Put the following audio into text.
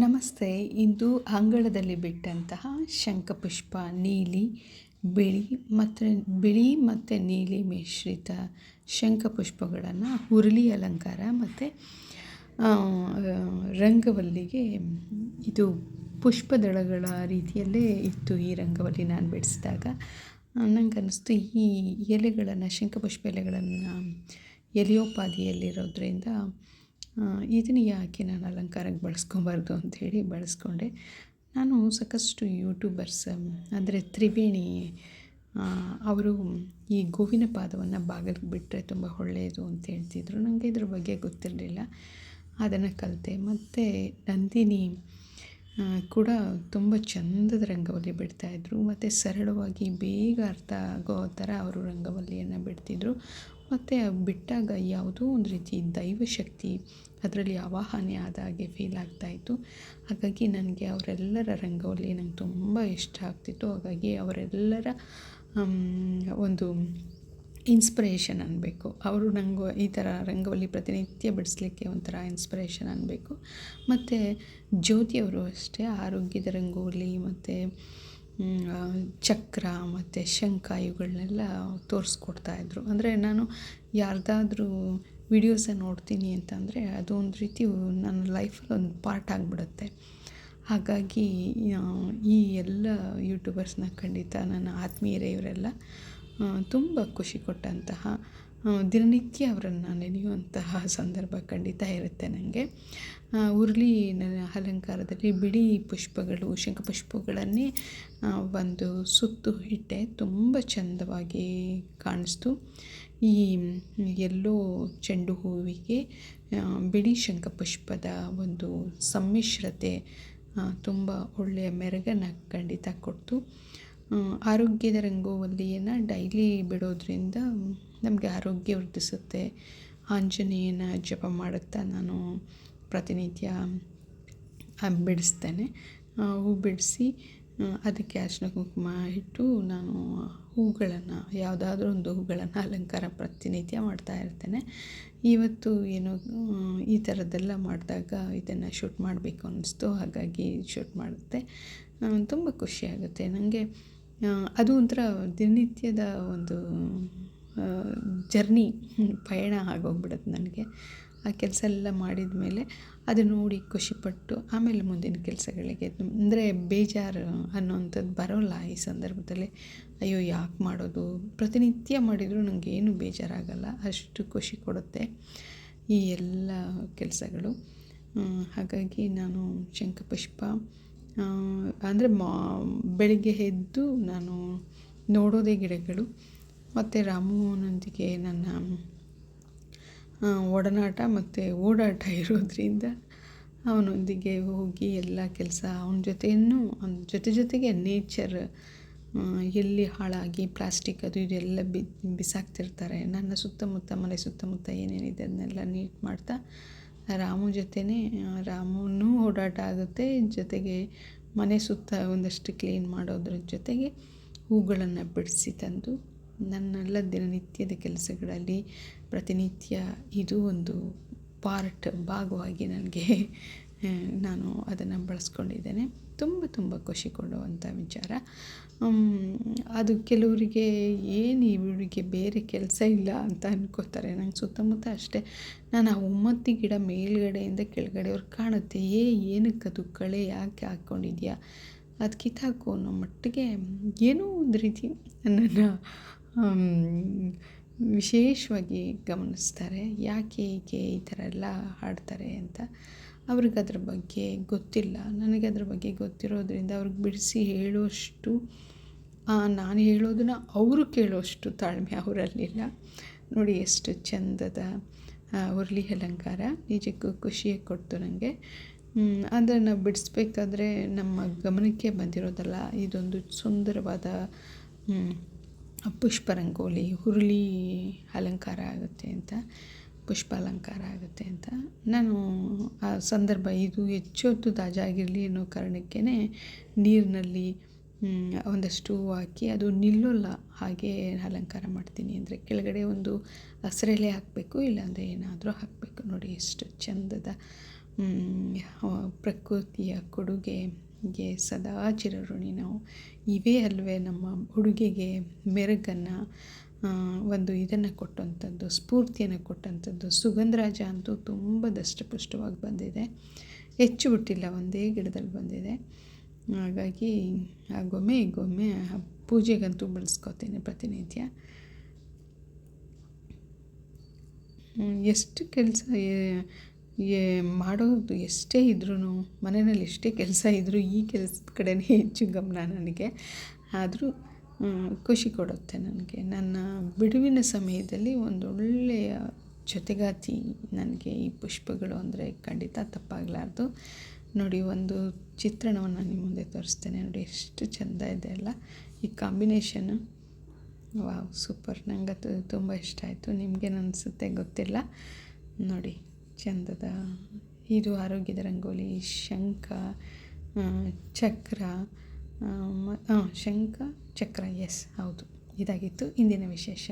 ನಮಸ್ತೆ. ಇದು ಅಂಗಳದಲ್ಲಿ ಬಿಟ್ಟಂತಹ ಶಂಖಪುಷ್ಪ, ನೀಲಿ, ಬಿಳಿ ಮತ್ತು ಬಿಳಿ ಮತ್ತು ನೀಲಿ ಮಿಶ್ರಿತ ಶಂಖಪುಷ್ಪಗಳನ್ನು ಹುರುಳಿ ಅಲಂಕಾರ ಮತ್ತು ರಂಗವಲ್ಲಿಗೆ ಇದು ಪುಷ್ಪದಳಗಳ ರೀತಿಯಲ್ಲೇ ಇತ್ತು ಈ ರಂಗವಲ್ಲಿ ನಾನು ಬಿಡಿಸಿದಾಗ. ನಂಗೆ ಅನ್ನಿಸ್ತು ಈ ಎಲೆಗಳನ್ನು, ಶಂಖಪುಷ್ಪ ಎಲೆಗಳನ್ನು ಎಲೆಯೋಪಾದಿಯಲ್ಲಿರೋದ್ರಿಂದ ಇದನ್ನು ಯಾಕೆ ನಾನು ಅಲಂಕಾರಕ್ಕೆ ಬಳಸ್ಕೊಬಾರ್ದು ಅಂಥೇಳಿ ಬಳಸ್ಕೊಂಡೆ. ನಾನು ಸಾಕಷ್ಟು ಯೂಟ್ಯೂಬರ್ಸ್ ಅಂದರೆ ತ್ರಿವೇಣಿ ಅವರು ಈ ಗೋವಿನ ಪಾದವನ್ನು ಬಾಗಿಲಿಗೆ ಬಿಟ್ಟರೆ ತುಂಬ ಒಳ್ಳೆಯದು ಅಂತ ಹೇಳ್ತಿದ್ರು. ನನಗೆ ಇದ್ರ ಬಗ್ಗೆ ಗೊತ್ತಿರಲಿಲ್ಲ. ಅದನ್ನು ಕಲಿತೆ. ಮತ್ತು ನಂದಿನಿ ಕೂಡ ತುಂಬ ಚಂದದ ರಂಗವಲ್ಲಿ ಬಿಡ್ತಾಯಿದ್ರು ಮತ್ತು ಸರಳವಾಗಿ ಬೇಗ ಅರ್ಥ ಆಗೋ ಥರ ಅವರು ರಂಗವಲ್ಲಿಯನ್ನು ಬಿಡ್ತಿದ್ರು. ಮತ್ತು ಬಿಟ್ಟಾಗ ಯಾವುದೋ ಒಂದು ರೀತಿ ದೈವಶಕ್ತಿ ಅದರಲ್ಲಿ ಆವಾಹನೆ ಆದ ಹಾಗೆ ಫೀಲ್ ಆಗ್ತಾಯಿತ್ತು ಹಾಗಾಗಿ ನನಗೆ ಅವರೆಲ್ಲರ ರಂಗವಲ್ಲಿ ನಂಗೆ ತುಂಬ ಇಷ್ಟ ಆಗ್ತಿತ್ತು. ಹಾಗಾಗಿ ಅವರೆಲ್ಲರ ಒಂದು ಇನ್ಸ್ಪಿರೇಷನ್ ಅನ್ನಬೇಕು ಅವರು ನಂಗೆ ಈ ಥರ ರಂಗವಲ್ಲಿ ಪ್ರತಿನಿತ್ಯ ಬಿಡಿಸ್ಲಿಕ್ಕೆ ಒಂಥರ ಇನ್ಸ್ಪಿರೇಷನ್ ಅನ್ನಬೇಕು ಮತ್ತು ಜ್ಯೋತಿಯವರು ಅಷ್ಟೇ, ಆರೋಗ್ಯದ ರಂಗೋಲಿ ಮತ್ತು ಚಕ್ರ ಮತ್ತು ಶಂಖ ಇವುಗಳನ್ನೆಲ್ಲ ತೋರಿಸ್ಕೊಡ್ತಾಯಿದ್ರು ಅಂದರೆ ನಾನು ಯಾರ್ದಾದ್ರೂ ವಿಡಿಯೋಸ ನೋಡ್ತೀನಿ ಅಂತಂದರೆ ಅದು ಒಂದು ರೀತಿ ನನ್ನ ಲೈಫಲ್ಲಿ ಒಂದು ಪಾರ್ಟ್ ಆಗಿಬಿಡುತ್ತೆ. ಹಾಗಾಗಿ ಈ ಎಲ್ಲ ಯೂಟ್ಯೂಬರ್ಸ್ನ ಖಂಡಿತ ನನ್ನ ಆತ್ಮೀಯರೇ ಇವರೆಲ್ಲ ತುಂಬ ಖುಷಿ ಕೊಟ್ಟಂತಹ ದಿನನಿತ್ಯ ಅವರನ್ನು ನೆನೆಯುವಂತಹ ಸಂದರ್ಭ ಖಂಡಿತ ಇರುತ್ತೆ ನನಗೆ ಉರುಳಿ ಅಲಂಕಾರದಲ್ಲಿ ಬಿಳಿ ಪುಷ್ಪಗಳು ಶಂಖಪುಷ್ಪಗಳನ್ನೇ ಒಂದು ಸುತ್ತು ಇಟ್ಟೆ. ತುಂಬ ಚಂದವಾಗಿ ಕಾಣಿಸ್ತು. ಈ, ಎಲ್ಲೋ ಚೆಂಡು ಹೂವಿಗೆ ಬಿಳಿ ಶಂಖಪುಷ್ಪದ ಒಂದು ಸಮ್ಮಿಶ್ರತೆ ತುಂಬ ಒಳ್ಳೆಯ ಮೆರುಗನ್ನು ಖಂಡಿತ ಕೊಡ್ತು. ಆರೋಗ್ಯದ ರಂಗೋವಲ್ಲಿಯನ್ನು ಡೈಲಿ ಬಿಡೋದ್ರಿಂದ ನಮಗೆ ಆರೋಗ್ಯ ವೃದ್ಧಿಸುತ್ತೆ. ಆಂಜನೇಯನ ಜಪ ಮಾಡುತ್ತಾ ನಾನು ಪ್ರತಿನಿತ್ಯ ಬಿಡಿಸ್ತೇನೆ. ಹೂ ಬಿಡಿಸಿ ಅದಕ್ಕೆ ಅರಿಶಿನ ಕುಂಕುಮ ಇಟ್ಟು ನಾನು ಹೂಗಳನ್ನು, ಯಾವುದಾದ್ರೂ ಒಂದು ಹೂಗಳನ್ನು ಅಲಂಕಾರ ಪ್ರತಿನಿತ್ಯ ಮಾಡ್ತಾ ಇರ್ತೇನೆ. ಇವತ್ತು ಏನೋ ಈ ಥರದ್ದೆಲ್ಲ ಮಾಡಿದಾಗ ಇದನ್ನು ಶೂಟ್ ಮಾಡಬೇಕು ಅನ್ನಿಸ್ತು. ಹಾಗಾಗಿ ಶೂಟ್ ಮಾಡುತ್ತೆ. ತುಂಬ ಖುಷಿಯಾಗುತ್ತೆ ನನಗೆ ಅದು ಒಂಥರ ದಿನನಿತ್ಯದ ಒಂದು ಜರ್ನಿ, ಪಯಣ ಆಗೋಗ್ಬಿಡುತ್ತೆ ನನಗೆ. ಆ ಕೆಲಸ ಎಲ್ಲ ಮಾಡಿದ ಮೇಲೆ ಅದು ನೋಡಿ ಖುಷಿಪಟ್ಟು ಆಮೇಲೆ ಮುಂದಿನ ಕೆಲಸಗಳಿಗೆ ಅಂದರೆ ಬೇಜಾರು ಅನ್ನೋವಂಥದ್ದು ಬರೋಲ್ಲ ಈ ಸಂದರ್ಭದಲ್ಲಿ. ಅಯ್ಯೋ, ಯಾಕೆ ಮಾಡೋದು? ಪ್ರತಿನಿತ್ಯ ಮಾಡಿದರೂ ನನಗೇನು ಬೇಜಾರಾಗಲ್ಲ, ಅಷ್ಟು ಖುಷಿ ಕೊಡುತ್ತೆ ಈ ಎಲ್ಲ ಕೆಲಸಗಳು. ಹಾಗಾಗಿ ನಾನು ಶಂಖಪುಷ್ಪ ಅಂದರೆ ಮಾ, ಬೆಳಿಗ್ಗೆ ಎದ್ದು ನಾನು ನೋಡೋದೇ ಗಿಡಗಳು. ಮತ್ತು ರಾಮುವನೊಂದಿಗೆ ನನ್ನ ಒಡನಾಟ ಮತ್ತು ಓಡಾಟ ಇರೋದರಿಂದ ಅವನೊಂದಿಗೆ ಹೋಗಿ ಎಲ್ಲ ಕೆಲಸ ಅವನ ಜೊತೆಯೂ ಅವನ ಜೊತೆ ಜೊತೆಗೆ ನೇಚರ್ ಎಲ್ಲಿ ಹಾಳಾಗಿ ಪ್ಲಾಸ್ಟಿಕ್ ಅದು ಇದೆಲ್ಲ ಬಿ, ಬಿಸಾಕ್ತಿರ್ತಾರೆ. ನನ್ನ ಸುತ್ತಮುತ್ತ, ಮನೆ ಸುತ್ತಮುತ್ತ ಏನೇನಿದೆ ಅದನ್ನೆಲ್ಲ ನೀಟ್ ಮಾಡ್ತಾ ರಾಮು ಜೊತೆನೇ ರಾಮನೂ ಓಡಾಟ ಆಗುತ್ತೆ. ಜೊತೆಗೆ ಮನೆ ಸುತ್ತ ಒಂದಷ್ಟು ಕ್ಲೀನ್ ಮಾಡೋದ್ರ ಜೊತೆಗೆ ಹೂಗಳನ್ನು ಬಿಡಿಸಿ ತಂದು, ನನ್ನೆಲ್ಲ ದಿನನಿತ್ಯದ ಕೆಲಸಗಳಲ್ಲಿ ಪ್ರತಿನಿತ್ಯ ಇದು ಒಂದು ಪಾರ್ಟ್ ಭಾಗವಾಗಿ ನನಗೆ ನಾನು ಅದನ್ನು ಬಳಸ್ಕೊಂಡಿದ್ದೇನೆ. ತುಂಬ ತುಂಬ ಖುಷಿ ಕೊಡುವಂಥ ವಿಚಾರ. ಅದು ಕೆಲವರಿಗೆ ಏನು ಇವರಿಗೆ ಬೇರೆ ಕೆಲಸ ಇಲ್ಲ ಅಂತ ಅನ್ಕೋತಾರೆ. ನಂಗೆ ಸುತ್ತಮುತ್ತ ಅಷ್ಟೇ ನಾನು ಆ ಉಮ್ಮತ್ತಿ ಗಿಡ ಮೇಲ್ಗಡೆಯಿಂದ ಕೆಳಗಡೆಯವ್ರು ಕಾಣುತ್ತೆ. ಏ, ಏನಕ್ಕೆ ಅದು ಕಳೆ ಯಾಕೆ ಹಾಕ್ಕೊಂಡಿದ್ಯಾ ಅದು ಕಿತ್ತಾಕು ಅನ್ನೋ ಮಟ್ಟಿಗೆ ಏನೋ ಒಂದು ರೀತಿ ನನ್ನನ್ನು ವಿಶೇಷವಾಗಿ ಗಮನಿಸ್ತಾರೆ. ಯಾಕೆ ಹೀಗೆ ಈ ಥರ ಎಲ್ಲ ಹಾಡ್ತಾರೆ ಅಂತ ಅವ್ರಿಗೆ ಅದ್ರ ಬಗ್ಗೆ ಗೊತ್ತಿಲ್ಲ. ನನಗೆ ಅದ್ರ ಬಗ್ಗೆ ಗೊತ್ತಿರೋದ್ರಿಂದ ಅವ್ರಿಗೆ ಬಿಡಿಸಿ ಹೇಳುವಷ್ಟು ನಾನು ಹೇಳೋದನ್ನು ಅವರು ಕೇಳುವಷ್ಟು ತಾಳ್ಮೆ ಅವರಲ್ಲಿಲ್ಲ. ನೋಡಿ ಎಷ್ಟು ಚಂದದ ಹುರ್ಲಿ ಅಲಂಕಾರ. ನಿಜಕ್ಕೂ ಖುಷಿಯೇ ಕೊಡ್ತು ನನಗೆ ಅದನ್ನು ಬಿಡಿಸ್ಬೇಕಾದ್ರೆ ನಮ್ಮ ಗಮನಕ್ಕೆ ಬಂದಿರೋದಲ್ಲ, ಇದೊಂದು ಸುಂದರವಾದ ಪುಷ್ಪ ರಂಗೋಲಿ, ಹುರುಳಿ ಅಲಂಕಾರ ಆಗುತ್ತೆ ಅಂತ, ಪುಷ್ಪ ಅಲಂಕಾರ ಆಗುತ್ತೆ ಅಂತ. ನಾನು ಆ ಸಂದರ್ಭ ಇದು ಹೆಚ್ಚು ಹೊತ್ತು ತಾಜಾಗಿರಲಿ ಅನ್ನೋ ಕಾರಣಕ್ಕೇ ನೀರಿನಲ್ಲಿ ಒಂದಷ್ಟು ಹಾಕಿ ಅದು ನಿಲ್ಲೋಲ್ಲ, ಹಾಗೆ ಅಲಂಕಾರ ಮಾಡ್ತೀನಿ ಅಂದರೆ. ಕೆಳಗಡೆ ಒಂದು ಹಸಿರೆಲೆ ಹಾಕಬೇಕು, ಇಲ್ಲಾಂದರೆ ಏನಾದರೂ ಹಾಕಬೇಕು. ನೋಡಿ, ಎಷ್ಟು ಚಂದದ ಪ್ರಕೃತಿಯ ಅವ- ಕೊಡುಗೆಗೆ ಸದಾ ಚಿರಋಣಿ ನಾವು. ಇವೇ ಅಲ್ವೇ ನಮ್ಮ ಹುಡುಗಿಗೆ ಮೆರುಗನ್ನು ಒಂದು ಇದನ್ನು ಕೊಟ್ಟಂಥದ್ದು, ಸ್ಫೂರ್ತಿಯನ್ನು ಕೊಟ್ಟಂಥದ್ದು. ಸುಗಂಧರಾಜ ಅಂತೂ ತುಂಬ ದಷ್ಟಪುಷ್ಟವಾಗಿ ಬಂದಿದೆ. ಹೆಚ್ಚು ಬಿಟ್ಟಿಲ್ಲ ಒಂದೇ ಗಿಡದಲ್ಲಿ ಬಂದಿದೆ. ಹಾಗಾಗಿ ಆ ಗೊಮ್ಮೆ ಈ ಗೊಮ್ಮೆ ಪೂಜೆಗಂತೂ ಬಳಸ್ಕೊತೀನಿ ಪ್ರತಿನಿತ್ಯ. ಎಷ್ಟು ಕೆಲಸ ಮಾಡೋದು ಎಷ್ಟೇ ಇದ್ರೂ ಮನೆಯಲ್ಲಿ ಎಷ್ಟೇ ಕೆಲಸ ಇದ್ದರೂ ಈ ಕೆಲಸದ ಕಡೆನೇ ಹೆಚ್ಚು ಗಮನ ನನಗೆ. ಆದರೂ ಖುಷಿ ಕೊಡುತ್ತೆ ನನಗೆ. ನನ್ನ ಬಿಡುವಿನ ಸಮಯದಲ್ಲಿ ಒಂದು ಒಳ್ಳೆಯ ಜೊತೆಗಾತಿ ನನಗೆ ಈ ಪುಷ್ಪಗಳು ಅಂದರೆ ಖಂಡಿತ ತಪ್ಪಾಗಲಾರ್ದು. ನೋಡಿ, ಒಂದು ಚಿತ್ರಣವನ್ನು ನಿಮ್ಮ ಮುಂದೆ ತೋರಿಸ್ತೇನೆ. ನೋಡಿ, ಎಷ್ಟು ಚೆಂದ ಇದೆ ಅಲ್ಲ? ಈ ಕಾಂಬಿನೇಷನ್ನು ವಾವ್ ಸೂಪರ್ ನನಗೆ ತುಂಬ ಇಷ್ಟ ಆಯಿತು. ನಿಮಗೇನು ಅನಿಸುತ್ತೆ ಗೊತ್ತಿಲ್ಲ. ನೋಡಿ. ಚಂದದ ಇದು ಆರೋಗ್ಯದ ರಂಗೋಲಿ ಶಂಖ ಚಕ್ರ ಆ, ಶಂಖ ಚಕ್ರ ಎಸ್ ಹೌದು. ಇದಾಗಿತ್ತು ಇಂದಿನ ವಿಶೇಷ.